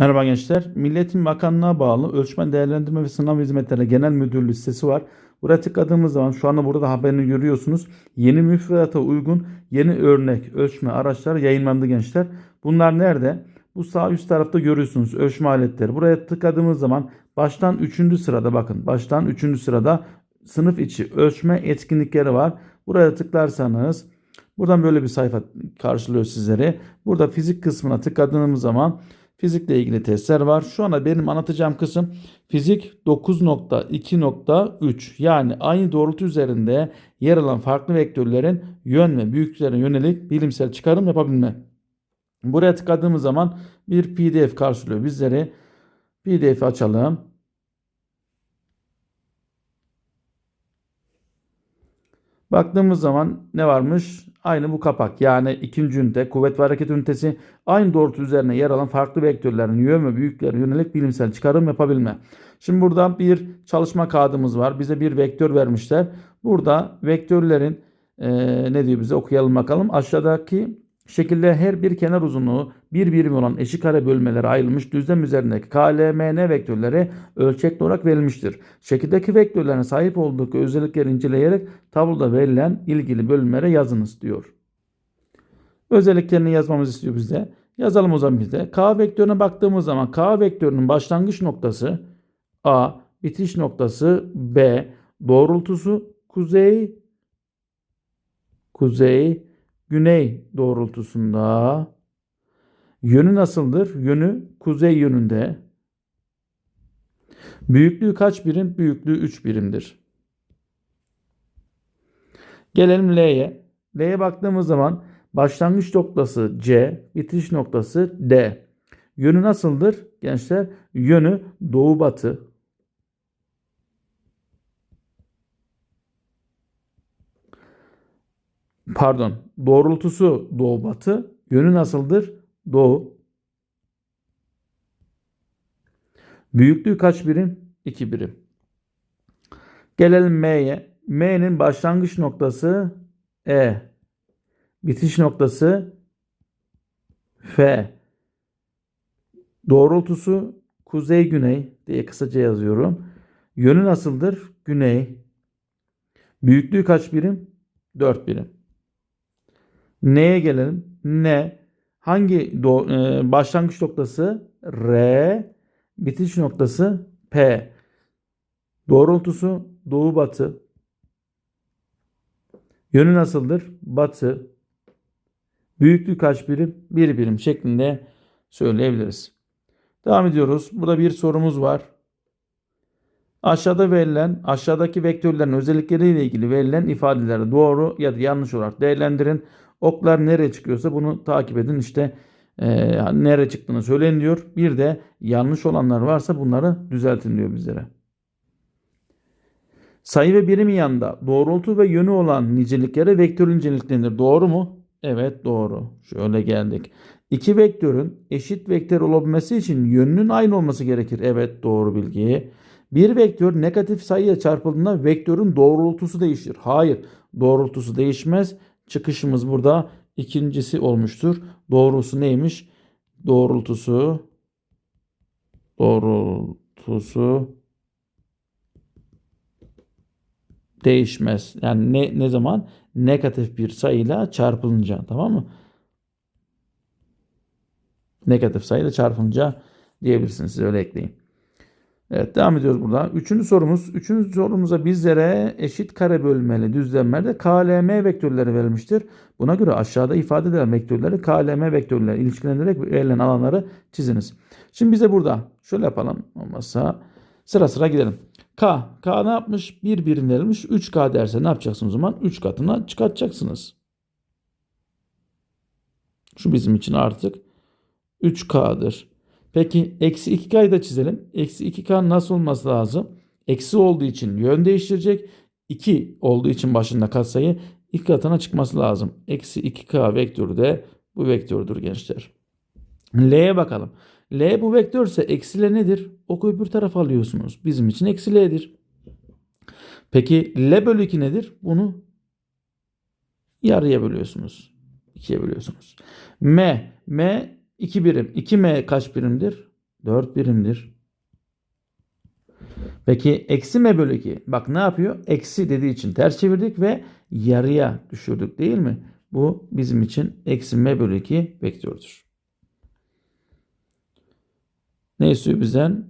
Merhaba gençler. Milletin Bakanlığı'na bağlı Ölçme Değerlendirme ve Sınav Hizmetleri Genel Müdürlüğü sitesi var. Buraya tıkladığımız zaman şu anda burada da haberini görüyorsunuz. Yeni müfredata uygun yeni örnek ölçme araçları yayınlandı gençler. Bunlar nerede? Bu sağ üst tarafta görüyorsunuz ölçme aletleri. Buraya tıkladığımız zaman baştan 3. sırada bakın. Baştan 3. sırada sınıf içi ölçme etkinlikleri var. Buraya tıklarsanız buradan böyle bir sayfa karşılıyor sizleri. Burada fizik kısmına tıkladığımız zaman Fizikle ilgili testler var. Şu anda benim anlatacağım kısım fizik 9.2.3 yani aynı doğrultu üzerinde yer alan farklı vektörlerin yön ve büyüklüklerine yönelik bilimsel çıkarım yapabilme. Buraya tıkladığımız zaman bir pdf karşılıyor bizleri. pdf'i açalım. Baktığımız zaman ne varmış? Aynı bu kapak. Yani ikinci ünite, kuvvet ve hareket ünitesi aynı doğrultu üzerine yer alan farklı vektörlerin yön ve büyüklüklerine yönelik bilimsel çıkarım yapabilme. Şimdi burada bir çalışma kağıdımız var. Bize bir vektör vermişler. Burada vektörlerin e, ne diyor bize okuyalım bakalım. Aşağıdaki şekilde her bir kenar uzunluğu bir birim olan eşik kare bölmelere ayrılmış düzlem üzerindeki KLMN vektörleri ölçekli olarak verilmiştir. Şekildeki vektörlerin sahip olduğu özellikleri inceleyerek tabloda verilen ilgili bölümlere yazınız diyor. Özelliklerini yazmamızı istiyor bizde. Yazalım o zaman bizde. K vektörüne baktığımız zaman K vektörünün başlangıç noktası A, bitiş noktası B, doğrultusu kuzey, kuzey, güney doğrultusunda. Yönü nasıldır? Yönü kuzey yönünde. Büyüklüğü kaç birim? Büyüklüğü 3 birimdir. Gelelim L'ye. L'ye baktığımız zaman başlangıç noktası C, bitiş noktası D. Yönü nasıldır gençler? Yönü doğu batı. Pardon, doğrultusu doğu batı. Yönü nasıldır? Doğu. Büyüklüğü kaç birim? 2 birim. Gelelim M'ye. M'nin başlangıç noktası E. Bitiş noktası F. Doğrultusu kuzey güney diye kısaca yazıyorum. Yönü nasıldır? Güney. Büyüklüğü kaç birim? 4 birim. N'ye gelelim. N hangi do, e, başlangıç noktası? R. Bitiş noktası P. Doğrultusu doğu batı. Yönü nasıldır? Batı. Büyüklüğü kaç birim? Bir birim şeklinde söyleyebiliriz. Devam ediyoruz. Burada bir sorumuz var. Aşağıda verilen, aşağıdaki vektörlerin özellikleriyle ilgili verilen ifadeleri doğru ya da yanlış olarak değerlendirin. Oklar nereye çıkıyorsa bunu takip edin. İşte e, nereye çıktığını söyleyin diyor. Bir de yanlış olanlar varsa bunları düzeltin diyor bizlere. Sayı ve birim yanında doğrultu ve yönü olan niceliklere vektör nicelik denir. Doğru mu? Evet doğru. Şöyle geldik. İki vektörün eşit vektör olabilmesi için yönünün aynı olması gerekir. Evet doğru bilgi. Bir vektör negatif sayıya çarpıldığında vektörün doğrultusu değişir. Hayır doğrultusu değişmez. Çıkışımız burada ikincisi olmuştur. Doğrusu neymiş? Doğrultusu doğrultusu değişmez. Yani ne, ne zaman? Negatif bir sayıyla çarpılınca. Tamam mı? Negatif sayıyla çarpılınca diyebilirsiniz. Siz öyle ekleyin. Evet devam ediyoruz burada. Üçüncü sorumuz. Üçüncü sorumuza bizlere eşit kare bölmeli düzlemlerde KLM vektörleri verilmiştir. Buna göre aşağıda ifade edilen vektörleri KLM vektörleri ilişkilendirerek verilen alanları çiziniz. Şimdi bize burada şöyle yapalım. Olmazsa sıra sıra gidelim. K. K ne yapmış? Bir birim verilmiş. 3K derse ne yapacaksınız o zaman? 3 katına çıkartacaksınız. Şu bizim için artık 3K'dır. Peki eksi 2K'yı da çizelim. Eksi 2K nasıl olması lazım? Eksi olduğu için yön değiştirecek. 2 olduğu için başında katsayı 2 katına çıkması lazım. Eksi 2K vektörü de bu vektördür gençler. L'ye bakalım. L bu vektörse eksi L nedir? Oku öbür tarafa alıyorsunuz. Bizim için eksi L'dir. Peki L bölü 2 nedir? Bunu yarıya bölüyorsunuz. 2'ye bölüyorsunuz. M. M 2 birim. 2M kaç birimdir? 4 birimdir. Peki eksi m bölü 2. Bak ne yapıyor? Eksi dediği için ters çevirdik ve yarıya düşürdük değil mi? Bu bizim için eksi m bölü 2 vektörüdür. Ne istiyor bizden?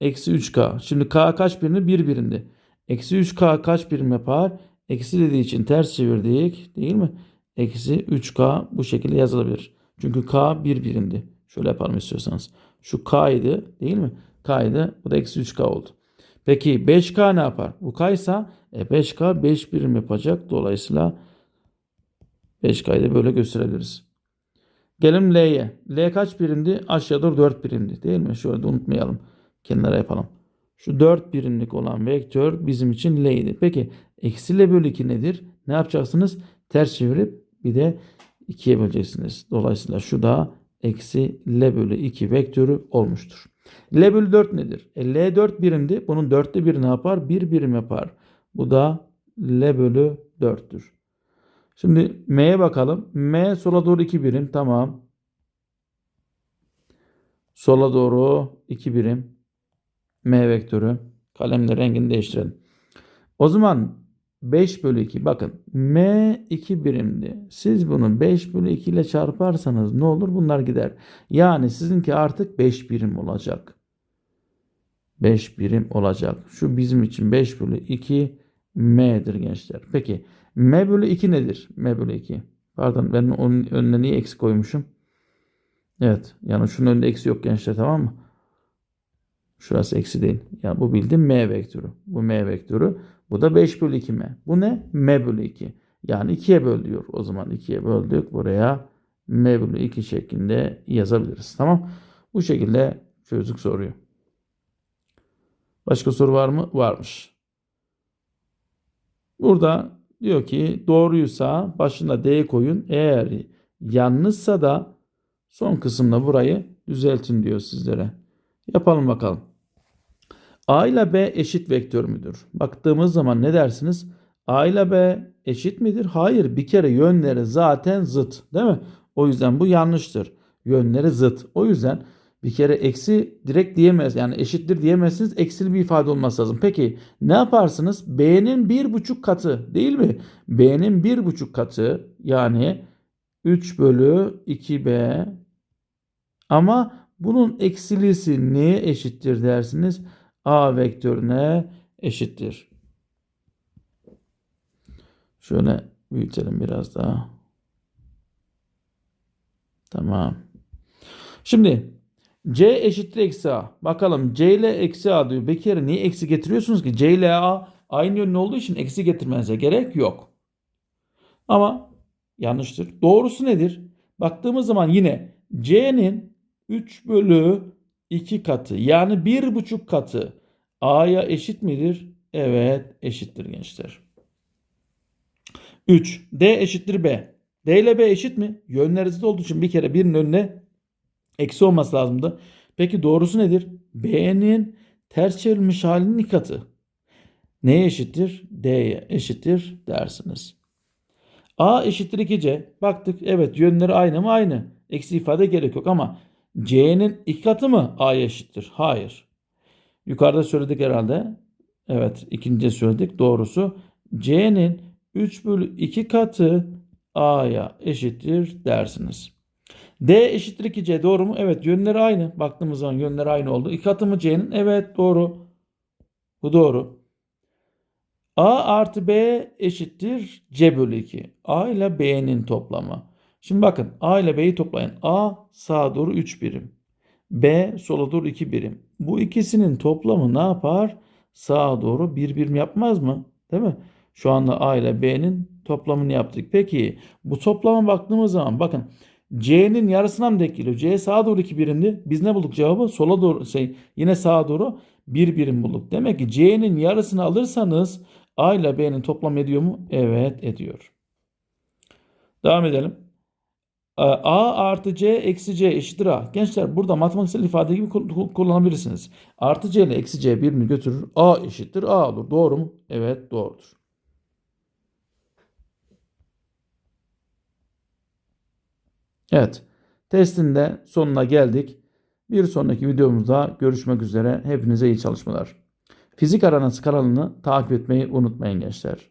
Eksi 3k. Şimdi k kaç birimdi? 1 birimdi. Eksi 3k kaç birim yapar? Eksi dediği için ters çevirdik değil mi? Eksi 3k bu şekilde yazılabilir. Çünkü k 1 birimdi. Şöyle yapalım istiyorsanız. Şu k'ydı değil mi? K'ydı. Bu da eksi 3k oldu. Peki 5k ne yapar? Bu k ise e, 5k 5 birim yapacak. Dolayısıyla 5k'yı da böyle gösterebiliriz. Gelelim L'ye. L kaç birimdi? Aşağı doğru 4 birimdi değil mi? Şöyle de unutmayalım. Kenara yapalım. Şu 4 birimlik olan vektör bizim için L'ydi. Peki eksi L bölü 2 nedir? Ne yapacaksınız? Ters çevirip bir de 2'ye böleceksiniz. Dolayısıyla şu da eksi L bölü 2 vektörü olmuştur. L bölü 4 nedir? E, L 4 birimdi. Bunun 4'te 1 ne yapar? 1 birim yapar. Bu da L bölü 4'tür. Şimdi M'ye bakalım. M sola doğru 2 birim. Tamam. Sola doğru 2 birim. M vektörü. Kalemle rengini değiştirelim. O zaman 5 bölü 2. Bakın M 2 birimdi. Siz bunu 5 bölü 2 ile çarparsanız ne olur? Bunlar gider. Yani sizinki artık 5 birim olacak. 5 birim olacak. Şu bizim için 5 bölü 2 M'dir gençler. Peki M bölü 2 nedir? M bölü 2. Pardon ben onun önüne niye eksi koymuşum? Evet. Yani şunun önünde eksi yok gençler tamam mı? Şurası eksi değil. Yani bu bildiğim M vektörü. Bu M vektörü. Bu da 5 bölü 2 M. Bu ne? M bölü 2. Yani 2'ye böl diyor. O zaman 2'ye böldük. Buraya M bölü 2 şeklinde yazabiliriz. Tamam. Bu şekilde çözdük soruyu. Başka soru var mı? Varmış. Burada diyor ki doğruysa başına D koyun. Eğer yanlışsa da son kısımda burayı düzeltin diyor sizlere. Yapalım bakalım. A ile B eşit vektör müdür? Baktığımız zaman ne dersiniz? A ile B eşit midir? Hayır. Bir kere yönleri zaten zıt. Değil mi? O yüzden bu yanlıştır. Yönleri zıt. O yüzden bir kere eksi direkt diyemez. Yani eşittir diyemezsiniz. Eksili bir ifade olması lazım. Peki ne yaparsınız? B'nin bir buçuk katı değil mi? B'nin bir buçuk katı yani 3 bölü 2B ama bunun eksilisi neye eşittir dersiniz? A vektörüne eşittir. Şöyle büyütelim biraz daha. Tamam. Şimdi C eşittir eksi A. Bakalım C ile eksi A diyor. Bir kere niye eksi getiriyorsunuz ki? C ile A aynı yönlü olduğu için eksi getirmenize gerek yok. Ama yanlıştır. Doğrusu nedir? Baktığımız zaman yine C'nin 3 bölü 2 katı yani 1,5 katı A'ya eşit midir? Evet eşittir gençler. 3. D eşittir B. D ile B eşit mi? Yönleri zıt olduğu için bir kere birinin önüne eksi olması lazımdı. Peki doğrusu nedir? B'nin ters çevrilmiş halinin iki katı. Neye eşittir? D'ye eşittir dersiniz. A eşittir 2C. Baktık evet yönleri aynı mı? Aynı. Eksi ifade gerek yok ama C'nin iki katı mı A'ya eşittir? Hayır. Yukarıda söyledik herhalde. Evet ikinci söyledik. Doğrusu C'nin 3 bölü 2 katı A'ya eşittir dersiniz. D eşittir 2C doğru mu? Evet yönleri aynı. Baktığımız zaman yönleri aynı oldu. 2 katı mı C'nin? Evet doğru. Bu doğru. A artı B eşittir C bölü 2. A ile B'nin toplamı. Şimdi bakın A ile B'yi toplayın. A sağa doğru 3 birim. B sola doğru 2 birim. Bu ikisinin toplamı ne yapar? Sağa doğru 1 birim yapmaz mı? Değil mi? Şu anda A ile B'nin toplamını yaptık. Peki bu toplama baktığımız zaman bakın C'nin yarısına mı denk geliyor? C sağa doğru 2 birimdi. Biz ne bulduk cevabı? Sola doğru şey yine sağa doğru 1 birim bulduk. Demek ki C'nin yarısını alırsanız A ile B'nin toplam ediyor mu? Evet ediyor. Devam edelim. A artı C eksi C eşittir A. Gençler burada matematiksel ifade gibi kullanabilirsiniz. Artı C ile eksi C birini götürür. A eşittir A olur. Doğru mu? Evet doğrudur. Evet. Testin de sonuna geldik. Bir sonraki videomuzda görüşmek üzere. Hepinize iyi çalışmalar. Fizik Aranası kanalını takip etmeyi unutmayın gençler.